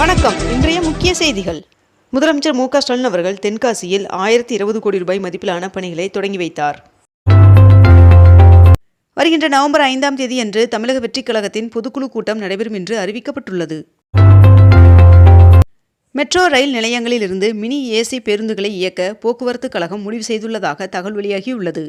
வணக்கம். இன்றைய முக்கிய செய்திகள். முதலமைச்சர் மு க ஸ்டாலின் அவர்கள் தென்காசியில் ஆயிரத்தி இருபது கோடி ரூபாய் மதிப்பிலான பணிகளை தொடங்கி வைத்தார். வருகின்ற நவம்பர் ஐந்தாம் தேதியன்று தமிழக வெற்றிக் கழகத்தின் பொதுக்குழு கூட்டம் நடைபெறும் என்று அறிவிக்கப்பட்டுள்ளது. மெட்ரோ ரயில் நிலையங்களிலிருந்து மினி ஏசி பேருந்துகளை இயக்க போக்குவரத்து கழகம் முடிவு செய்துள்ளதாக தகவல் வெளியாகியுள்ளது.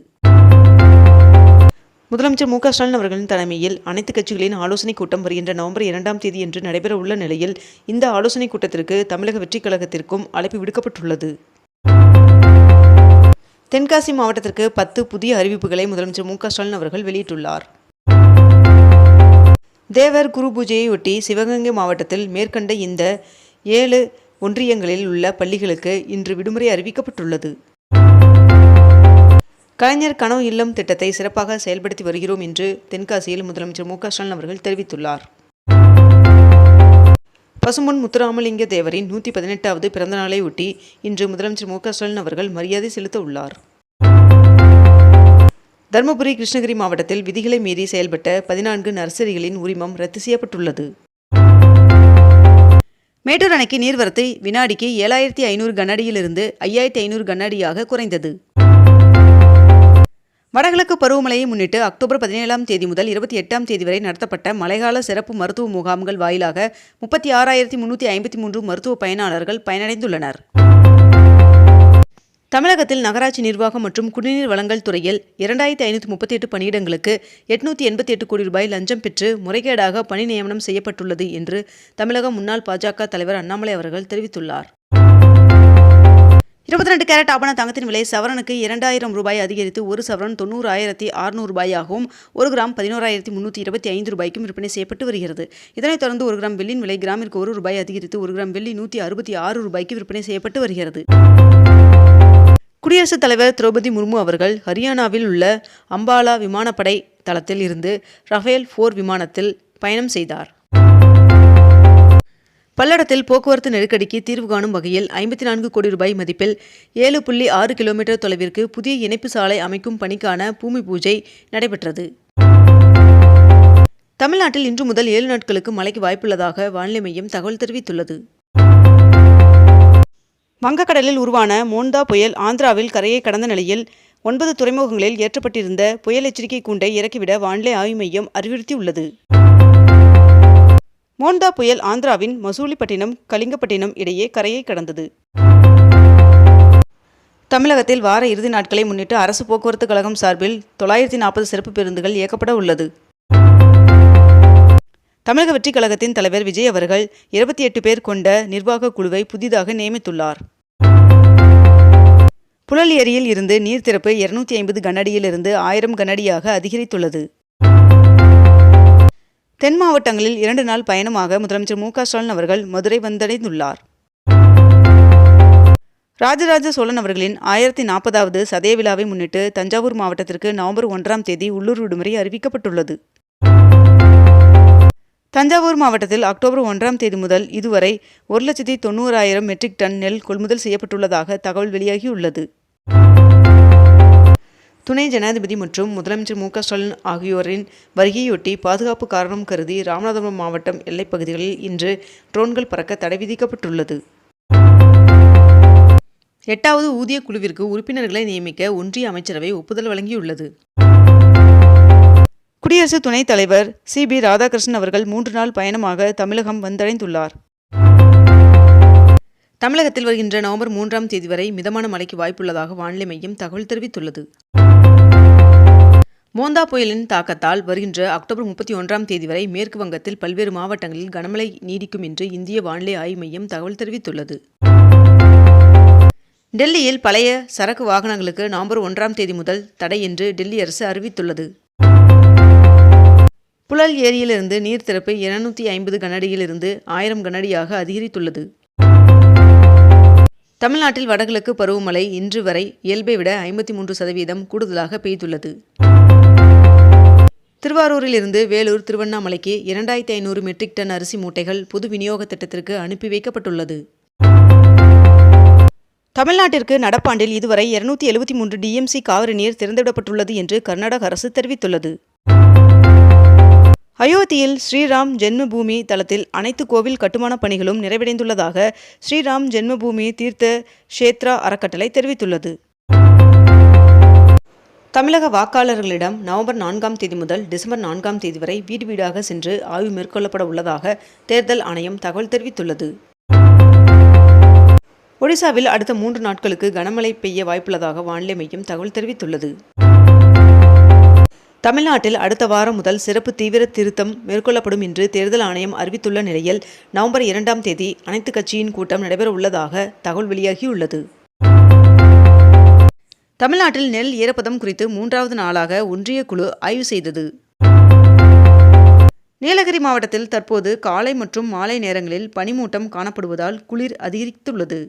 முதலமைச்சர் மு க ஸ்டாலின் அவர்களின் தலைமையில் அனைத்து கட்சிகளின் ஆலோசனைக் கூட்டம் வருகின்ற நவம்பர் இரண்டாம் தேதியன்று நடைபெற உள்ள நிலையில் இந்த ஆலோசனைக் கூட்டத்திற்கு தமிழக வெற்றிக் கழகத்திற்கும் அழைப்பு விடுக்கப்பட்டுள்ளது. தென்காசி மாவட்டத்திற்கு பத்து புதிய அறிவிப்புகளை முதலமைச்சர் மு க ஸ்டாலின் அவர்கள் வெளியிட்டுள்ளார். தேவர் குரு பூஜையையொட்டி சிவகங்கை மாவட்டத்தில் மேற்கண்ட இந்த ஏழு ஒன்றியங்களில் உள்ள பள்ளிகளுக்கு இன்று விடுமுறை அறிவிக்கப்பட்டுள்ளது. கலைஞர் கனவு இல்லம் திட்டத்தை சிறப்பாக செயல்படுத்தி வருகிறோம் என்று தென்காசியில் முதலமைச்சர் மு க ஸ்டாலின் அவர்கள் தெரிவித்துள்ளார். பசும்பொன் முத்துராமலிங்க தேவரின் நூற்றி பதினெட்டாவது பிறந்த நாளை ஒட்டி இன்று முதலமைச்சர் மு க ஸ்டாலின் அவர்கள் மரியாதை செலுத்த உள்ளார். தருமபுரி கிருஷ்ணகிரி மாவட்டத்தில் விதிகளை மீறி செயல்பட்ட பதினான்கு நர்சரிகளின் உரிமம் ரத்து செய்யப்பட்டுள்ளது. மேட்டூர் அணைக்கு நீர்வரத்து வினாடிக்கு ஏழாயிரத்தி ஐநூறு கண்ணாடியிலிருந்து ஐயாயிரத்தி ஐநூறு கண்ணாடியாக குறைந்தது. வடகிழக்கு பருவமழையை முன்னிட்டு அக்டோபர் பதினேழாம் தேதி முதல் இருபத்தி எட்டாம் தேதி வரை நடத்தப்பட்ட மழைக்கால சிறப்பு மருத்துவ முகாம்கள் வாயிலாக முப்பத்தி ஆறாயிரத்தி முன்னூற்றி ஐம்பத்தி மூன்று மருத்துவ பயனாளர்கள் பயனடைந்துள்ளனர். தமிழகத்தில் நகராட்சி நிர்வாகம் மற்றும் குடிநீர் வழங்கல் துறையில் இரண்டாயிரத்தி ஐநூற்றி முப்பத்தி எட்டு பணியிடங்களுக்கு எட்நூற்றி எண்பத்தி எட்டு கோடி ரூபாய் லஞ்சம் பெற்று முறைகேடாக பணி நியமனம் செய்யப்பட்டுள்ளது என்று தமிழக முன்னாள் பாஜக தலைவர் அண்ணாமலை அவர்கள் தெரிவித்துள்ளார். இருபத்தி ரெண்டு கேரட் ஆபண தங்கத்தின் விலை சவரனுக்கு இரண்டாயிரம் ரூபாய் அதிகரித்து ஒரு சவரன் தொண்ணூறாயிரத்தி அறுநூறு ரூபாயாகவும் ஒரு கிராம் பதினோராயிரத்தி முன்னூற்றி இருபத்தி ஐந்து ரூபாய்க்கும் விற்பனை செய்யப்பட்டு வருகிறது. இதனைத் தொடர்ந்து ஒரு கிராம் வெள்ளியின் விலை கிராமிற்கு ஒரு ரூபாய் அதிகரித்து ஒரு கிராம் வெள்ளி நூற்றி அறுபத்தி ஆறு ரூபாய்க்கு விற்பனை செய்யப்பட்டு வருகிறது. குடியரசுத் தலைவர் திரௌபதி முர்மு அவர்கள் ஹரியானாவில் உள்ள அம்பாலா விமானப்படை தளத்தில் இருந்து ரஃபேல் போர் விமானத்தில் பயணம் செய்தார். பல்லடத்தில் போக்குவரத்து நெருக்கடிக்கு தீர்வு காணும் வகையில் ஐம்பத்தி நான்கு கோடி ரூபாய் மதிப்பில் ஏழு புள்ளி ஆறு கிலோமீட்டர் தொலைவிற்கு புதிய இணைப்பு சாலை அமைக்கும் பணிக்கான பூமி பூஜை நடைபெற்றது. தமிழ்நாட்டில் இன்று முதல் ஏழு நாட்களுக்கு மழைக்கு வாய்ப்புள்ளதாக வானிலை மையம் தகவல் தெரிவித்துள்ளது. வங்கக்கடலில் உருவான மோந்தா புயல் ஆந்திராவில் கரையை கடந்த நிலையில் ஒன்பது துறைமுகங்களில் ஏற்றப்பட்டிருந்த புயல் எச்சரிக்கை கூண்டை இறக்கிவிட வானிலை ஆய்வு மையம் அறிவுறுத்தியுள்ளது. மோண்டா புயல் ஆந்திராவின் மசூலிப்பட்டினம் கலிங்கப்பட்டினம் இடையே கரையை கடந்தது. தமிழகத்தில் வார இறுதி நாட்களை முன்னிட்டு அரசு போக்குவரத்து கழகம் சார்பில் தொள்ளாயிரத்தி நாற்பது சிறப்பு பேருந்துகள் இயக்கப்பட உள்ளது. தமிழக வெற்றிக் கழகத்தின் தலைவர் விஜய் அவர்கள் இருபத்தி எட்டு பேர் கொண்ட நிர்வாக குழுவை புதிதாக நியமித்துள்ளார். புழல் ஏரியில் இருந்து நீர் திறப்பு இருநூத்தி ஐம்பது கனஅடியிலிருந்து ஆயிரம் கனஅடியாக அதிகரித்துள்ளது. தென் மாவட்டங்களில் இரண்டு நாள் பயணமாக முதலமைச்சர் மு க ஸ்டாலின் அவர்கள் மதுரை வந்தடைந்துள்ளார். ராஜராஜ சோழன் அவர்களின் ஆயிரத்தி நாற்பதாவது சதய விழாவை முன்னிட்டு தஞ்சாவூர் மாவட்டத்திற்கு நவம்பர் ஒன்றாம் தேதி உள்ளூர் விடுமுறை அறிவிக்கப்பட்டுள்ளது. தஞ்சாவூர் மாவட்டத்தில் அக்டோபர் ஒன்றாம் தேதி முதல் இதுவரை ஒரு லட்சத்தி தொண்ணூறாயிரம் மெட்ரிக் டன் நெல் கொள்முதல் செய்யப்பட்டுள்ளதாக தகவல் வெளியாகியுள்ளது. துணை ஜனாதிபதி மற்றும் முதலமைச்சர் மு ஸ்டாலின் ஆகியோரின் வருகையொட்டி பாதுகாப்பு காரணம் கருதி ராமநாதபுரம் மாவட்டம் எல்லைப் பகுதிகளில் இன்று ட்ரோன்கள் பறக்க தடை விதிக்கப்பட்டுள்ளது. எட்டாவது ஊதிய குழுவிற்கு உறுப்பினர்களை நியமிக்க ஒன்றிய அமைச்சரவை ஒப்புதல் வழங்கியுள்ளது. குடியரசு துணைத் தலைவர் சி. பி. ராதாகிருஷ்ணன் அவர்கள் மூன்று நாள் பயணமாக தமிழகம் வந்தடைந்துள்ளார். தமிழகத்தில் வருகின்ற நவம்பர் மூன்றாம் தேதி வரை மிதமான மழைக்கு வாய்ப்புள்ளதாக வானிலை மையம் தகவல் தெரிவித்துள்ளது. மோந்தா புயலின் தாக்கத்தால் வருகின்ற அக்டோபர் முப்பத்தி ஒன்றாம் தேதி வரை மேற்கு வங்கத்தில் பல்வேறு மாவட்டங்களில் கனமழை நீடிக்கும் என்று இந்திய வானிலை ஆய்வு மையம் தகவல் தெரிவித்துள்ளது. டெல்லியில் பழைய சரக்கு வாகனங்களுக்கு நவம்பர் ஒன்றாம் தேதி முதல் தடை என்று டெல்லி அரசு அறிவித்துள்ளது. புழல் ஏரியிலிருந்து நீர் திறப்பு இருநூத்தி ஐம்பது கனடியிலிருந்து ஆயிரம் கனடியாக அதிகரித்துள்ளது. தமிழ்நாட்டில் வடகிழக்கு பருவமழை இன்று வரை இயல்பை விட ஐம்பத்தி மூன்று சதவீதம் கூடுதலாக பெய்துள்ளது. திருவாரூரிலிருந்து வேலூர் திருவண்ணாமலைக்கு இரண்டாயிரத்தி ஐநூறு மெட்ரிக் டன் அரிசி மூட்டைகள் பொது விநியோக திட்டத்திற்கு அனுப்பி வைக்கப்பட்டுள்ளது. தமிழ்நாட்டிற்கு நடப்பாண்டில் இதுவரை இருநூத்தி எழுபத்தி மூன்று டிஎம்சி காவிரி நீர் திறந்துவிடப்பட்டுள்ளது என்று கர்நாடக அரசு தெரிவித்துள்ளது. அயோத்தியில் ஸ்ரீராம் ஜென்மபூமி தளத்தில் அனைத்து கோவில் கட்டுமானப் பணிகளும் நிறைவடைந்துள்ளதாக ஸ்ரீராம் ஜென்மபூமி தீர்த்த க்ஷேத்ரா அறக்கட்டளை தெரிவித்துள்ளது. தமிழக வாக்காளர்களிடம் நவம்பர் நான்காம் தேதி முதல் டிசம்பர் நான்காம் தேதி வரை வீடு வீடாக சென்று ஆய்வு மேற்கொள்ளப்பட உள்ளதாக தேர்தல் ஆணையம் தகவல் தெரிவித்துள்ளது. ஒடிசாவில் அடுத்த மூன்று நாட்களுக்கு கனமழை பெய்ய வாய்ப்புள்ளதாக வானிலை மையம் தகவல் தெரிவித்துள்ளது. தமிழ்நாட்டில் அடுத்த வாரம் முதல் சிறப்பு தீவிர திருத்தம் மேற்கொள்ளப்படும் என்று தேர்தல் ஆணையம் அறிவித்துள்ள நிலையில் நவம்பர் இரண்டாம் தேதி அனைத்து கட்சியின் கூட்டம் நடைபெற உள்ளதாக தகவல் வெளியாகியுள்ளது. தமிழ்நாட்டில் நெல் ஈரப்பதம் குறித்து மூன்றாவது நாளாக ஒன்றிய குழு ஆய்வு செய்தது. நீலகிரி மாவட்டத்தில் தற்போது காலை மற்றும் மாலை நேரங்களில் பனிமூட்டம் காணப்படுவதால் குளிர் அதிகரித்துள்ளது.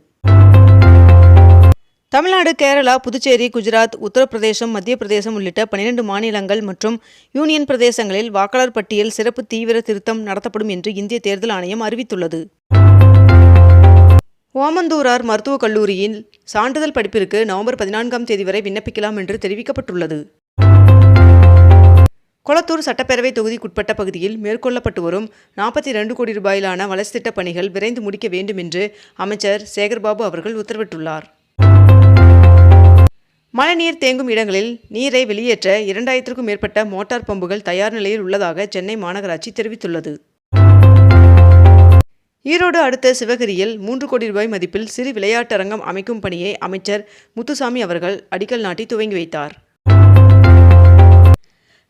தமிழ்நாடு கேரளா புதுச்சேரி குஜராத் உத்தரப்பிரதேசம் மத்திய பிரதேசம் உள்ளிட்ட பனிரெண்டு மாநிலங்கள் மற்றும் யூனியன் பிரதேசங்களில் வாக்காளர் பட்டியல் சிறப்பு தீவிர திருத்தம் நடத்தப்படும் என்று இந்திய தேர்தல் ஆணையம் அறிவித்துள்ளது. ஓமந்தூரார் மருத்துவக் கல்லூரியில் சான்றிதழ் படிப்பிற்கு நவம்பர் பதினான்காம் தேதி வரை விண்ணப்பிக்கலாம் என்று தெரிவிக்கப்பட்டுள்ளது. கொளத்தூர் சட்டப்பேரவை தொகுதிக்குட்பட்ட பகுதியில் மேற்கொள்ளப்பட்டு வரும் நாற்பத்தி இரண்டு கோடி ரூபாயிலான வளர்ச்சி பணிகள் விரைந்து முடிக்க வேண்டும் என்று அமைச்சர் சேகர்பாபு அவர்கள் உத்தரவிட்டுள்ளார். மழைநீர் தேங்கும் இடங்களில் நீரை வெளியேற்ற இரண்டாயிரத்திற்கும் மேற்பட்ட மோட்டார் பம்புகள் தயார் நிலையில் உள்ளதாக சென்னை மாநகராட்சி தெரிவித்துள்ளது. ஈரோடு அடுத்த சிவகிரியில் மூன்று கோடி ரூபாய் மதிப்பில் சிறு விளையாட்டரங்கம் அமைக்கும் பணியை அமைச்சர் முத்துசாமி அவர்கள் அடிக்கல் நாட்டி துவங்கி வைத்தார்.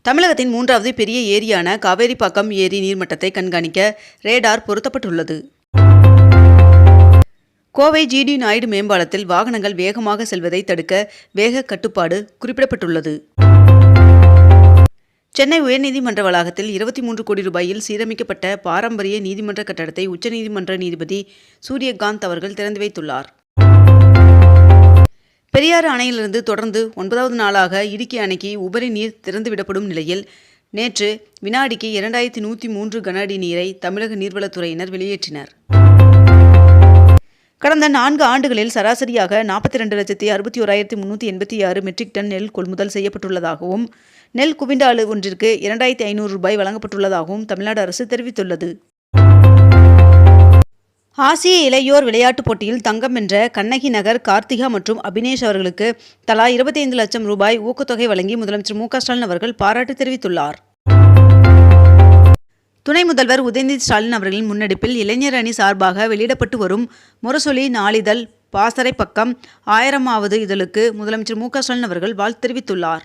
தமிழகத்தின் மூன்றாவது பெரிய ஏரியான காவேரிப்பாக்கம் ஏரி நீர்மட்டத்தை கண்காணிக்க ரேடார் பொருத்தப்பட்டுள்ளது. கோவை ஜிடி நாயுடு மேம்பாலத்தில் வாகனங்கள் வேகமாக செல்வதை தடுக்க வேக கட்டுப்பாடு குறிப்பிடப்பட்டுள்ளது. சென்னை உயர்நீதிமன்ற வளாகத்தில் இருபத்தி மூன்று கோடி ரூபாயில் சீரமைக்கப்பட்ட பாரம்பரிய நீதிமன்ற கட்டடத்தை உச்சநீதிமன்ற நீதிபதி சூரியகாந்த் அவர்கள் திறந்து வைத்துள்ளார். பெரியாறு அணையிலிருந்து தொடர்ந்து ஒன்பதாவது நாளாக இடுக்கி அணைக்கு உபரி நீர் திறந்துவிடப்படும் நிலையில் நேற்று வினாடிக்கு இரண்டாயிரத்தி நூற்றி மூன்று கன அடி நீரை தமிழக நீர்வளத்துறையினர் வெளியேற்றினர். கடந்த நான்கு ஆண்டுகளில் சராசரியாக நாற்பத்தி ரெண்டு லட்சத்தி அறுபத்தி ஓராயிரத்தி முன்னூற்றி எண்பத்தி ஆறு மெட்ரிக் டன் நெல் கொள்முதல் செய்யப்பட்டுள்ளதாகவும் நெல் குவிண்டாலு ஒன்றிற்கு இரண்டாயிரத்தி ஐநூறு ரூபாய் வழங்கப்பட்டுள்ளதாகவும் தமிழ்நாடு அரசு தெரிவித்துள்ளது. ஆசிய இளையோர் விளையாட்டுப் போட்டியில் தங்கம் வென்ற கண்ணகி நகர் கார்த்திகா மற்றும் அபினேஷ் அவர்களுக்கு தலா இருபத்தைந்து லட்சம் ரூபாய் ஊக்கத்தொகை வழங்கி முதலமைச்சர் மு ஸ்டாலின் அவர்கள் பாராட்டு தெரிவித்துள்ளார். துணை முதல்வர் உதயநிதி ஸ்டாலின் அவர்களின் முன்னெடுப்பில் இளைஞர் அணி சார்பாக வெளியிடப்பட்டு வரும் முரசொலி நாளிதழ் பாசறை பக்கம் ஆயிரமாவது இதழுக்கு முதலமைச்சர் மு ஸ்டாலின் அவர்கள் வாழ்த்து தெரிவித்துள்ளார்.